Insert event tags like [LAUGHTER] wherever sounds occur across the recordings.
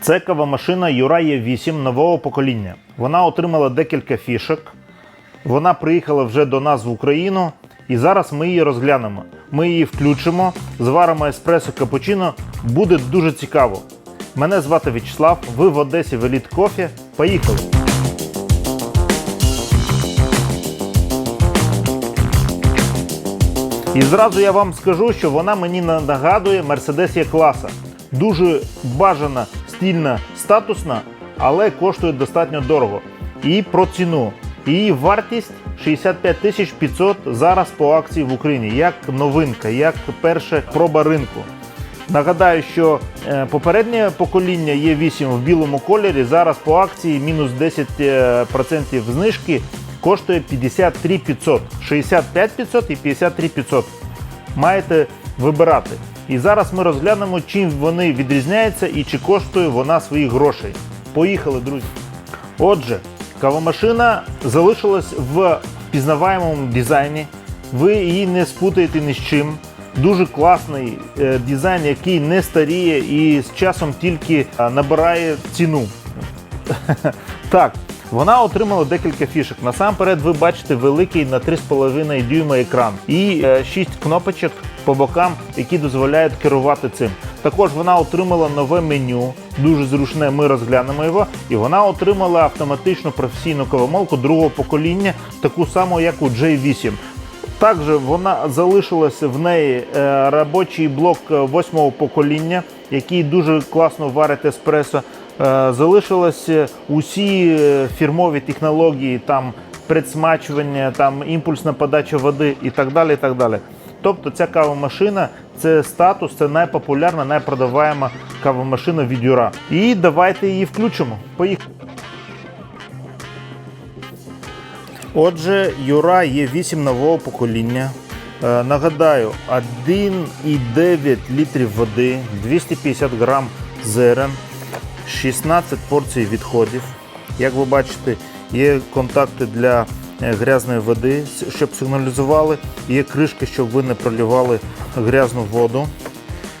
Це кавомашина Юра Є8 нового покоління. Вона отримала декілька фішок. Вона приїхала вже до нас в Україну, і зараз ми її розглянемо. Ми її включимо, зваримо еспресо капучино. Буде дуже цікаво. Мене звати В'ячеслав, ви в Одесі в Еліт Кофі. Поїхали! І зразу я вам скажу, що вона мені на- нагадує Mercedes Є-класа. Дуже бажана, стильна, статусна, але коштує достатньо дорого. І про ціну. Її вартість 65 тисяч 500 зараз по акції в Україні, як новинка, як перша проба ринку. Нагадаю, що е, попереднє покоління Є8 в білому кольорі зараз по акції мінус 10% знижки коштує 53 500, 65 500 і 53 500. Маєте вибирати. І зараз ми розглянемо, чим вони відрізняються і чи коштує вона своїх грошей. Поїхали, друзі. Отже, кавомашина залишилась в пізнаваємому дизайні. Ви її не спутаєте ні з чим. Дуже класний е, дизайн, який не старіє і з часом тільки е, набирає ціну. [LAUGHS] Так, вона отримала декілька фішок. Насамперед, ви бачите великий на 3,5 дюйма екран і 6 кнопочок по бокам, які дозволяють керувати цим. Також вона отримала нове меню, дуже зручне. Ми розглянемо його. І вона отримала автоматичну професійну кавомолку другого покоління, таку саму, як у J8. Також вона залишилася в неї е, робочий блок е, восьмого покоління, який дуже класно варить еспресо. Е, Залишилися усі фірмові технології, там предсмачування, там імпульсна подача води і так далі. І так далі. Тобто ця кавомашина це статус, це найпопулярна, найпродаваема кавомашина від Юра. І давайте її включимо. Поїхали. Отже, Юра є 8 нового покоління. Е, Нагадаю, 1,9 літрів води, 250 грам зерен, 16 порцій відходів. Як ви бачите, є контакти для грязної води, щоб сигналізували. Є кришки, щоб ви не проливали грязну воду.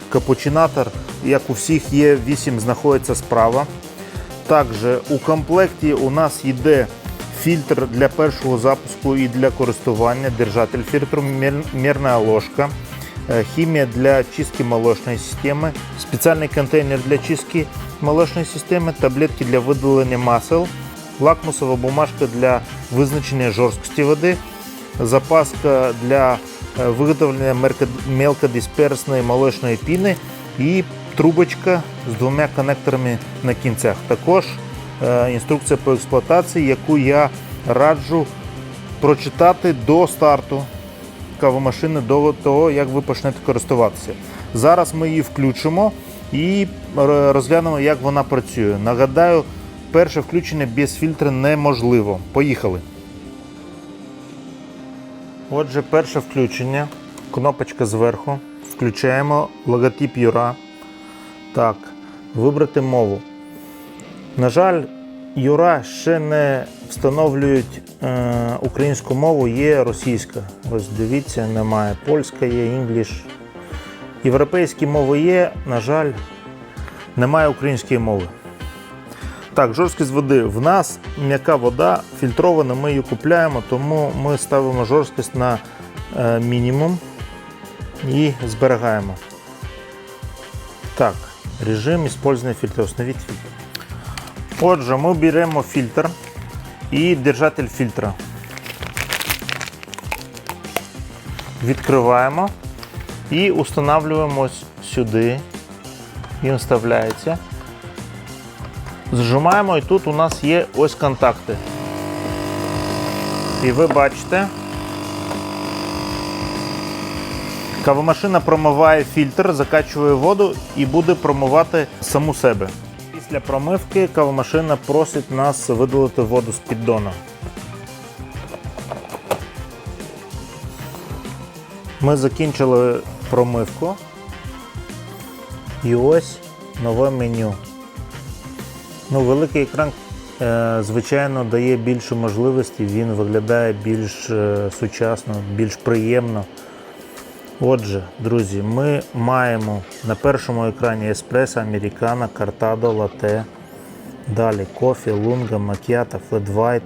Капучинатор, як у всіх є 8, знаходиться справа. Також у комплекті у нас йде фільтр для першого запуску і для користування, держатель фільтру, мірна ложка, е, хімія для чистки молочної системи, спеціальний контейнер для чистки молочної системи, таблетки для видалення масел, лакмусова бумажка для визначення жорсткості води, запаска для е, виготовлення мелкодисперсної молочної піни і трубочка з двома конекторами на кінцях. Також е, інструкція по експлуатації, яку я раджу прочитати до старту кавомашини, до того, як ви почнете користуватися. Зараз ми її включимо і розглянемо, як вона працює. Нагадаю, перше включення без фільтра неможливо. Поїхали. Отже, перше включення. Кнопочка зверху. Включаємо логотип Юра. Так, вибрати мову. На жаль, Юра ще не встановлюють е, українську мову, є російська. Ось дивіться, немає. Польська є, інгліш. Європейські мови є, на жаль, немає української мови. Так, жорсткість води. В нас м'яка вода фільтрована, ми її купляємо, тому ми ставимо жорсткість на е, мінімум і зберігаємо. Так, режим использования фильтра. Установить фильтр. Отже, ми беремо фільтр і держатель фільтра. Відкриваємо і устанавливаємо сюди. Він вставляється. Зжимаємо і тут у нас є ось контакти. І ви бачите, кавомашина промиває фільтр, закачує воду і буде промивати саму себе. Після промивки кавомашина просить нас видалити воду з піддона. Ми закінчили промивку. І ось нове меню. Ну, великий екран, е, звичайно, дає більше можливостей, він виглядає більш е, сучасно, більш приємно. Отже, друзі, ми маємо на першому екрані еспресо, американо, картадо, лате. Далі кофе, лунга, макіата, флет вайт,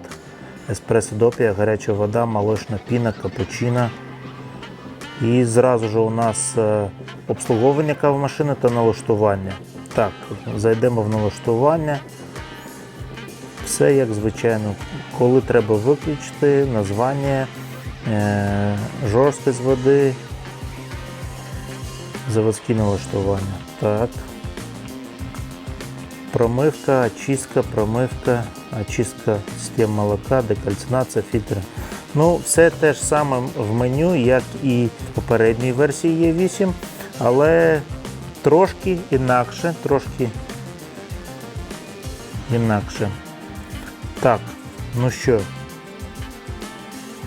еспресо допія, гаряча вода, молочна піна, капучино. І зразу ж у нас е, обслуговування кавомашини та налаштування. Так, зайдемо в налаштування. Все як звичайно. Коли треба виключити, названня, е, жорсткість води, заводські налаштування. Так. Промивка, очистка, промивка, очистка систем молока, декальцинація, фільтри. Ну, все те ж саме в меню, як і в попередній версії Є8, але трошки інакше, трошки інакше. Так, ну що,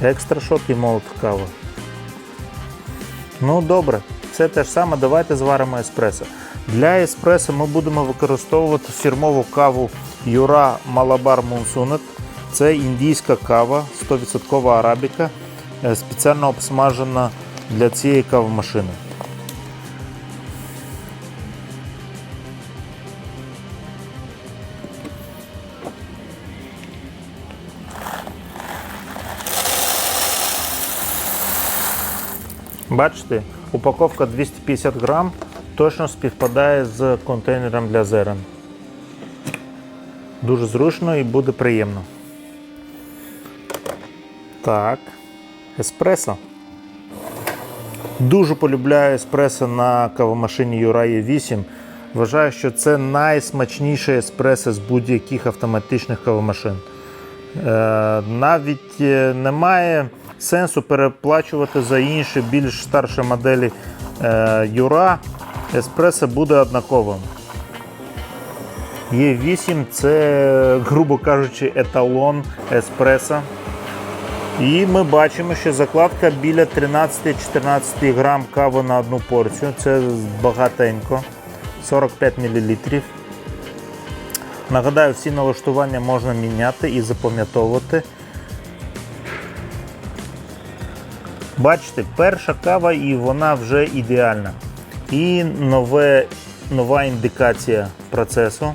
екстра шот і молот кава. Ну добре, це те ж саме. Давайте зваримо еспресо. Для еспресо ми будемо використовувати фірмову каву Юра Malabar Monsunet. Це індійська кава, 100% арабіка, е, спеціально обсмажена для цієї кавомашини. Бачите, упаковка 250 грам точно співпадає з контейнером для зерен. Дуже зручно і буде приємно. Так, еспресо. Дуже полюбляю еспресо на кавомашині Юрає 8. Вважаю, що це найсмачніше еспресо з будь-яких автоматичних кавомашин. Е, навіть е, немає сенсу переплачувати за інші більш старші моделі е, Юра. Еспресо буде однаковим. Є8 це, грубо кажучи, еталон еспресо. І ми бачимо, що закладка біля 13-14 грам кави на одну порцію. Це багатенько. 45 мл. Нагадаю, всі налаштування можна міняти і запам'ятовувати. Бачите, перша кава і вона вже ідеальна. І нове, нова індикація процесу.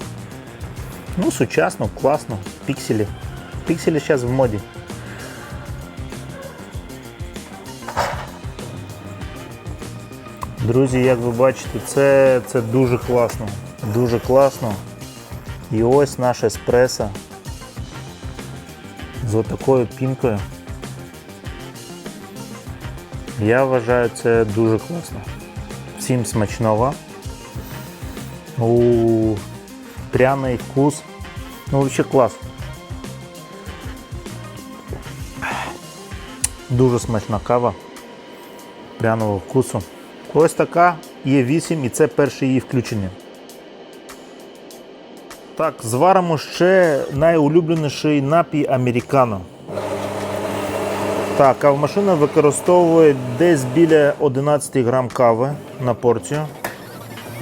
Ну, сучасно, класно, пікселі. Пікселі зараз в моді. Друзі, як ви бачите, це, це дуже класно. Дуже класно. І ось наш еспресо з отакою пінкою. Я вважаю це дуже класно. Всім смачного. У пряний вкус. Ну, взагалі клас. Дуже смачна кава пряного вкусу. Ось така є 8 і це перше її включення. Так, зваримо ще найулюбленіший напій американо. Так, кавомашина використовує десь біля 11 грам кави на порцію.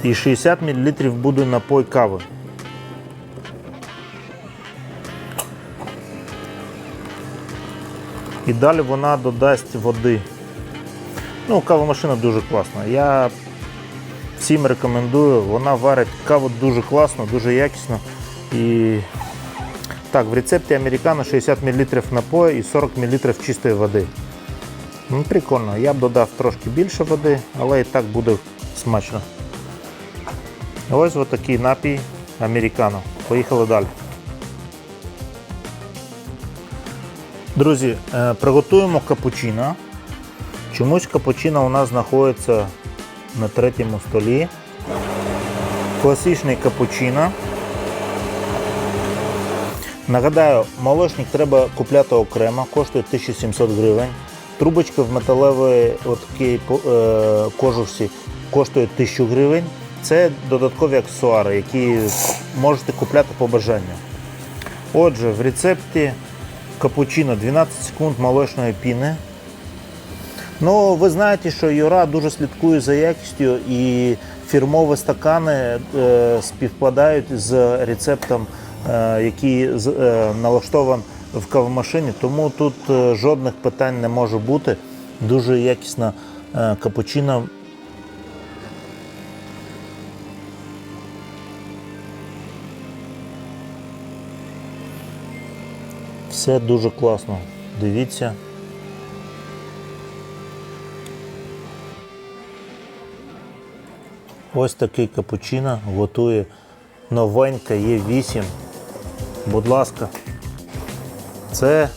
І 60 мл буде напой кави. І далі вона додасть води. Ну, кавомашина дуже класна. Я всім рекомендую, вона варить каву дуже класно, дуже якісно. І так, в рецепті американо 60 мл напою і 40 мл чистої води. Ну, Прикольно, я б додав трошки більше води, але і так буде смачно. Ось такий напій американо. Поїхали далі. Друзі, е, приготуємо капучино. Чомусь капучино у нас знаходиться на третьому столі. Класичний капучино. Нагадаю, молочник треба купляти окремо, коштує 1700 гривень. Трубочка в металевій такій е, кожусі коштує 1000 гривень. Це додаткові аксесуари, які можете купляти по бажанню. Отже, в рецепті капучино 12 секунд молочної піни. Ну, ви знаєте, що Юра дуже слідкує за якістю і фірмові стакани е, співпадають з рецептом, який з- е, налаштований в кавомашині, тому тут е, жодних питань не може бути. Дуже якісна е, капучино. Все дуже класно. Дивіться. Ось такий капучино готує новенька Є8. Будь ласка, це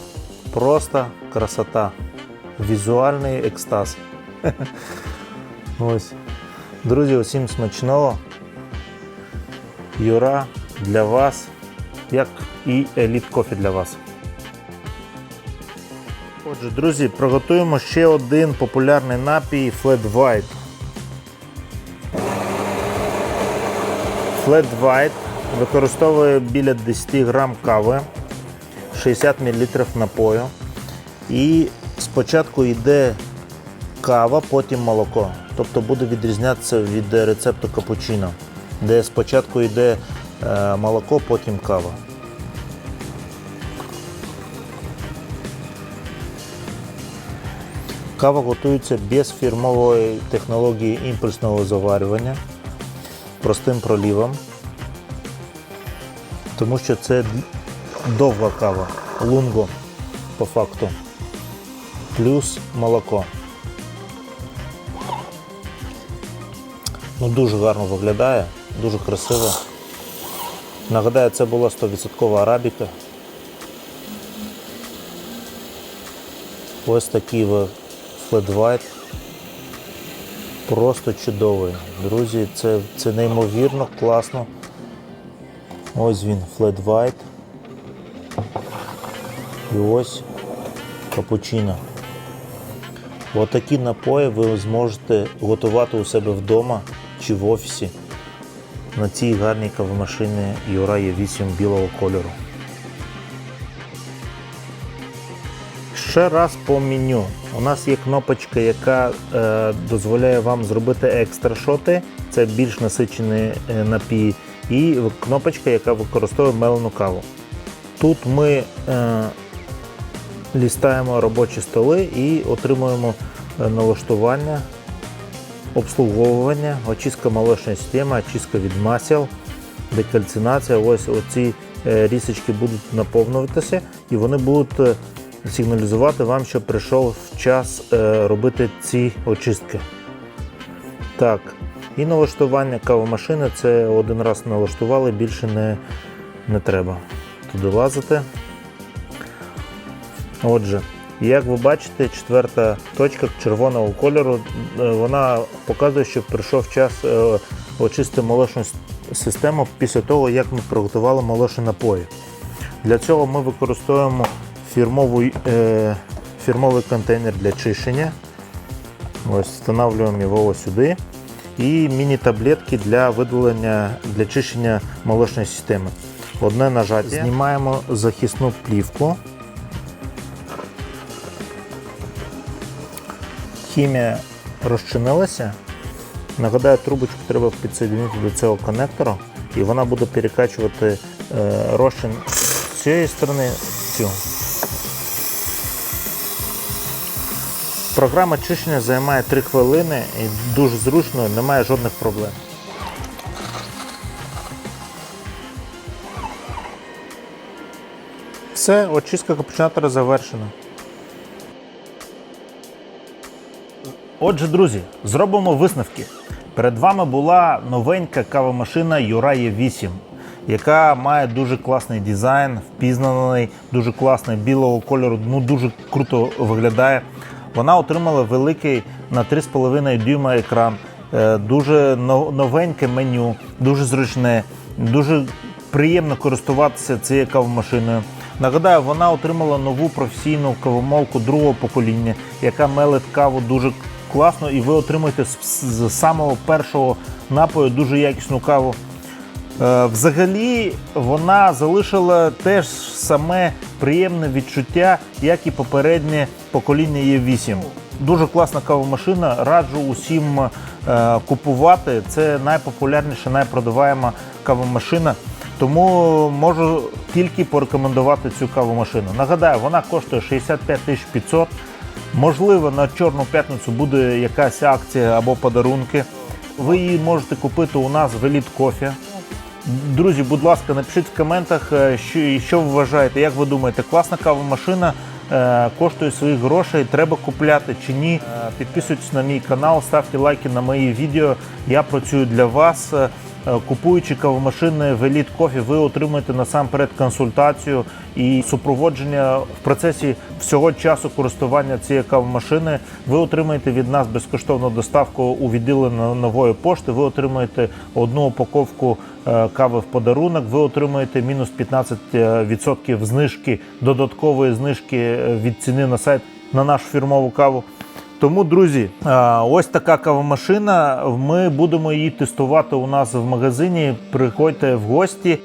просто красота. Візуальний екстаз. [LAUGHS] Ось. Друзі, усім смачного. Юра для вас, як і еліт кофі для вас. Отже, друзі, приготуємо ще один популярний напій Flat White. Flat White використовує біля 10 грам кави, 60 мл напою. І спочатку йде кава, потім молоко. Тобто буде відрізнятися від рецепту капучино, де спочатку йде е, молоко, потім кава. Кава готується без фірмової технології імпульсного заварювання, простим пролівом, тому що це довга кава, лунго по факту, плюс молоко. Ну, Дуже гарно виглядає, дуже красиво. Нагадаю, це була 100% арабіка. Ось такий White. Просто чудовий. Друзі, це, це неймовірно класно. Ось він, Flat White. І ось капучино. Отакі напої ви зможете готувати у себе вдома чи в офісі на цій гарній кавомашині Юра є 8 білого кольору. Ще раз по меню. У нас є кнопочка, яка е, дозволяє вам зробити екстра шоти, це більш насичений е, напій, і кнопочка, яка використовує мелену каву. Тут ми е, лістаємо робочі столи і отримуємо е, налаштування, обслуговування, очистка молочної системи, очистка від масел, декальцинація. Ось оці е, рісочки будуть наповнюватися і вони будуть е, сигналізувати вам, що прийшов час робити ці очистки. Так, і налаштування кавомашини це один раз налаштували, більше не, не треба туди лазити. Отже, як ви бачите, четверта точка червоного кольору, е, вона показує, що прийшов час е, очистити молочну систему після того, як ми приготували молочні напої. Для цього ми використовуємо фірмовий, е, фірмовий контейнер для чищення. Ось Встановлюємо його сюди. І міні-таблетки для видалення для чищення молочної системи. Одне нажаття. Знімаємо захисну плівку. Хімія розчинилася. Нагадаю, трубочку треба підсоединити до цього коннектора, і вона буде перекачувати е, розчин з цієї сторони в цю. Програма чищення займає 3 хвилини і дуже зручно, немає жодних проблем. Все, очистка капучинатора завершена. Отже, друзі, зробимо висновки. Перед вами була новенька кавомашина Юрає 8, яка має дуже класний дизайн, впізнаний, дуже класний білого кольору, ну дуже круто виглядає. Вона отримала великий на 3,5 дюйма екран, е, дуже новеньке меню, дуже зручне, дуже приємно користуватися цією кавомашиною. Нагадаю, вона отримала нову професійну кавомолку другого покоління, яка мелить каву дуже класно, і ви отримуєте з, з самого першого напою дуже якісну каву. Е, Взагалі вона залишила теж саме приємне відчуття, як і попереднє покоління Є8. Дуже класна кавомашина, раджу усім е, купувати. Це найпопулярніша, найпродаваема кавомашина. Тому можу тільки порекомендувати цю кавомашину. Нагадаю, вона коштує 65 500. Можливо, на Чорну п'ятницю буде якась акція або подарунки. Ви її можете купити у нас в Elite Coffee. Друзі, будь ласка, напишіть в коментах, е, що, що ви вважаєте, як ви думаєте, класна кавомашина е, коштує своїх грошей, треба купляти чи ні. Е, Підписуйтесь на мій канал, ставте лайки на мої відео. Я працюю для вас. Е, Купуючи кавомашини в Elite Coffee, ви отримаєте насамперед консультацію і супроводження в процесі всього часу користування цієї кавомашини. Ви отримаєте від нас безкоштовну доставку у відділення нової пошти. Ви отримаєте одну упаковку е, кави в подарунок. Ви отримаєте мінус 15% знижки, додаткової знижки е, від ціни на сайт на нашу фірмову каву. Тому, друзі, ось така кавомашина. Ми будемо її тестувати у нас в магазині. Приходьте в гості.